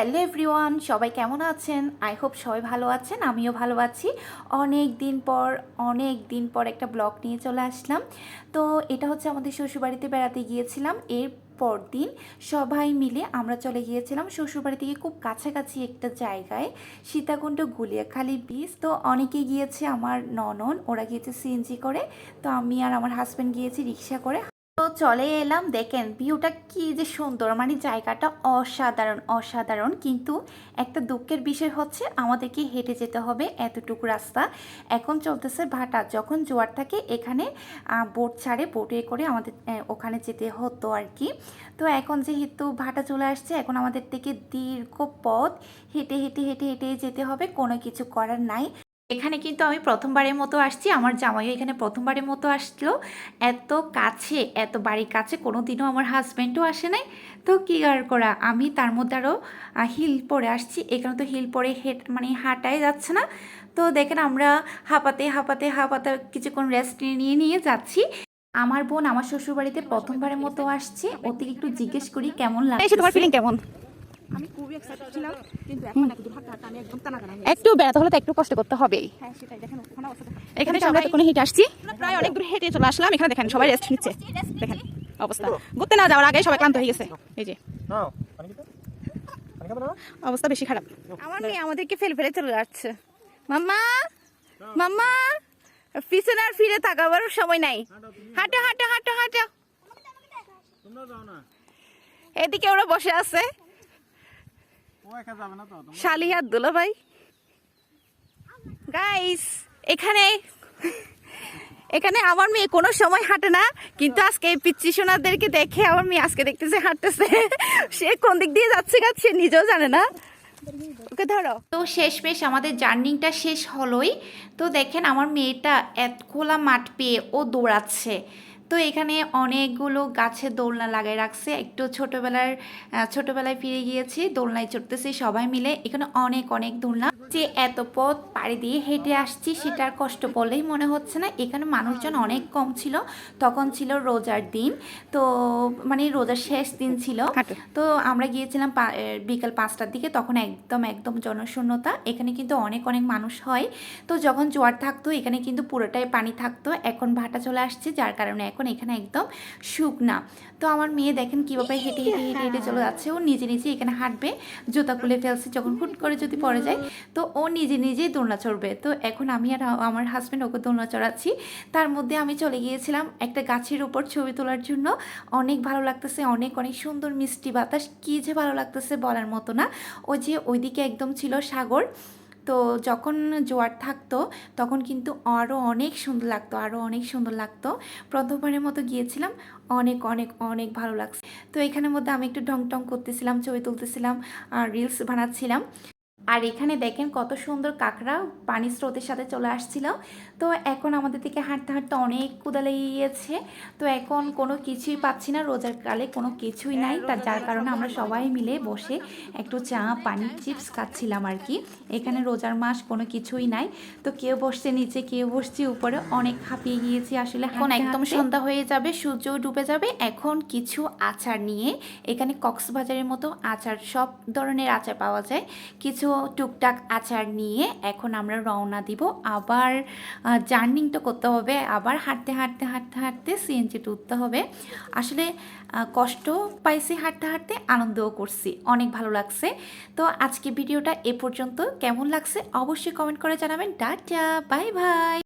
Hello everyone, সবাই কেমন আছেন? আই হোপ সবাই ভালো আছেন, আমিও ভালো আছি। অনেক দিন পর, অনেক দিন পর একটা ব্লগ নিয়ে চলে আসলাম। তো এটা হচ্ছে আমাদের শ্বশুরবাড়িতে বেড়াতে গিয়েছিলাম। এর পর দিন সবাই মিলে আমরা চলে গিয়েছিলাম শ্বশুরবাড়ি থেকে খুব কাছাকাছি একটা জায়গায়, সীতাকুণ্ড গুলিয়াখালী বীজ তো অনেকে গিয়েছে আমার ননন, ওরা গিয়েছে সিএনজি করে। তো আমি আর আমার হাজব্যান্ড গিয়েছি রিক্সা করে। তো চলে এলাম, দেখেন ভিউটা কি যে সুন্দর। মানে জায়গাটা অসাধারণ অসাধারণ। কিন্তু একটা দুঃখের বিষয় হচ্ছে, আমাদেরকে হেঁটে যেতে হবে এতটুকু রাস্তা। এখন চলতেছে ভাটা। যখন জোয়ার থাকে, এখানে বোট ছাড়ে, বোটে করে আমাদের ওখানে যেতে হতো আর কি তো এখন যেহেতু ভাটা চলে আসছে, এখন আমাদের থেকে দীর্ঘ পথ হেঁটে হেঁটে হেঁটে হেঁটে যেতে হবে। কোনো কিছু করার নাই। এখানে কিন্তু আমি প্রথমবারের মতো আসছি। আমার জামাইও এখানে প্রথমবারের মতো আসলো। এত কাছে এত বাড়ির কাছে কোনো দিনও আমার হাজব্যান্ডও আসে নাই। তো কী আর করা? আমি তার মধ্যে আরও হিল পরে আসছি। এখানে তো হিল পরে হেট মানে হাঁটাই যাচ্ছে না। তো দেখেন আমরা হাঁপাতে হাঁপাতে হাঁপাতে কিছুক্ষণ রেস্ট নিয়ে নিয়ে যাচ্ছি। আমার বোন আমার শ্বশুরবাড়িতে প্রথমবারের মতো আসছে। একটু জিজ্ঞেস করি কেমন লাগে তোমার ফিলিং কেমন? আমি খুবই এক্সাইটেড ছিলাম কিন্তু এখন এক দু হাতে আমি একদম টানা টানা একটু বেড়াতে হলে তো একটু কষ্ট করতে হবেই। হ্যাঁ সেটাই দেখেন ওখানে অবস্থা এখানে আমরা তো কোনো হিট আসছি। প্রায় অনেক দূর হেঁটে চলে আসলাম। এখানে দেখেন সবাই রেস্ট নিচ্ছে। দেখেন অবস্থা। ঘুরতে না যাওয়ার আগে সবাই ক্লান্ত হয়ে গেছে। এই যে। অবস্থা বেশি খারাপ। আমার মেয়ে আমাদেরকে ফেলে ফেলে চলে যাচ্ছে। মাম্মা মাম্মা পিছনে আর ফিরে তাকাবার সময় নাই। হাঁটো হাঁটো হাঁটো হাঁটো। তোমরা যাও না। এদিকে ওরা বসে আছে। ও একা যাবে না তো তোমরা শালি আর দুলো ভাই। গাইস এখানে এখানে আমার মেয়ে কোনো সময় হাঁটে না কিন্তু আজকে এই পিচ্ছি সোনাদেরকে দেখে আমার মেয়ে আজকে দেখতেছে হাঁটতেছে। সে কোন দিক দিয়ে যাচ্ছে গা সে নিজেও জানে না। ওকে ধরো। তো শেষ শেষমেশ আমাদের জার্নিংটা শেষ হলোই। তো দেখেন আমার মেয়েটা এত খোলা মাঠ পেয়ে ও দৌড়াচ্ছে। তো এখানে অনেকগুলো গাছের দোলনা লাগাই রাখছে। একটু ছোটোবেলার ছোটোবেলায় ফিরে গিয়েছি দোলনায় চড়তেছি সবাই মিলে। এখানে অনেক অনেক দোলনা। যে এত পথ পাড়ি দিয়ে হেঁটে আসছি সেটার কষ্ট বলেই মনে হচ্ছে না। এখানে মানুষজন অনেক কম ছিল তখন ছিল রোজার দিন। তো মানে রোজার শেষ দিন ছিল। তো আমরা গিয়েছিলাম বিকাল পাঁচটার দিকে তখন একদম একদম জনশূন্যতা। এখানে কিন্তু অনেক অনেক মানুষ হয়। তো যখন জোয়ার থাকতো এখানে কিন্তু পুরোটাই পানি থাকতো। এখন ভাটা চলে আসছে যার কারণে এখন এখানে একদম শুকনা তো আমার মেয়ে দেখেন কীভাবে হেঁটে হেঁটে হেঁটে হেঁটে চলে যাচ্ছে। ও নিজে নিজে এখানে হাঁটবে, জুতা খুলে ফেলছে যখন হুট করে যদি পড়ে যায়। তো ও নিজে নিজেই দোলনা চড়বে। তো এখন আমি আর আমার হাজব্যান্ড ওকে দোলনা চড়াচ্ছি। তার মধ্যে আমি চলে গিয়েছিলাম একটা গাছের উপর ছবি তোলার জন্য। অনেক ভালো লাগতেছে, অনেক অনেক সুন্দর মিষ্টি বাতাস। কী যে ভালো লাগতেছে বলার মতো না। ও যে ওইদিকে একদম ছিল সাগর। তো যখন জোয়ার থাকতো, তখন কিন্তু আরও অনেক সুন্দর লাগতো আরও অনেক সুন্দর লাগতো। প্রথমবারের মতো গিয়েছিলাম, অনেক অনেক অনেক ভালো লাগছে। তো এখানের মধ্যে আমি একটু ঢং টং করতেছিলাম, ছবি তুলতেছিলাম আর রিলস বানাচ্ছিলাম। আর এখানে দেখেন কত সুন্দর কাঁকড়া পানি স্রোতের সাথে চলে আসছিল। তো এখন আমাদের থেকে হাঁটতে হাঁটতে অনেক কুদা লেগে গিয়েছে তো এখন কোনো কিছুই পাচ্ছি না রোজার কালে কোনো কিছুই নাই। তার যার কারণে আমরা সবাই মিলে বসে একটু চা পানি চিপস খাচ্ছিলাম আর কি। এখানে রোজার মাস কোনো কিছুই নাই। তো কেউ বসছে নিচে কেউ বসছে উপরে। অনেক হাঁপিয়ে গিয়েছি আসলে এখন একদম সন্ধ্যা হয়ে যাবে সূর্য ডুবে যাবে। এখন কিছু আচার নিয়ে এখানে কক্সবাজারের মতো আচার সব ধরনের আচার পাওয়া যায়। কিছু টুকটাক আচার নিয়ে এখন আমরা রওনা দিব। আবার জার্নিংটা করতে হবে। আবার হাঁটতে হাঁটতে হাঁটতে হাঁটতে সিএনজি উঠতে হবে। আসলে কষ্ট পাইছি হাঁটতে হাঁটতে, আনন্দও করছি। অনেক ভালো লাগছে। তো আজকে ভিডিওটা এ পর্যন্ত। কেমন লাগছে অবশ্যই কমেন্ট করে জানাবেন। Tata, bye bye!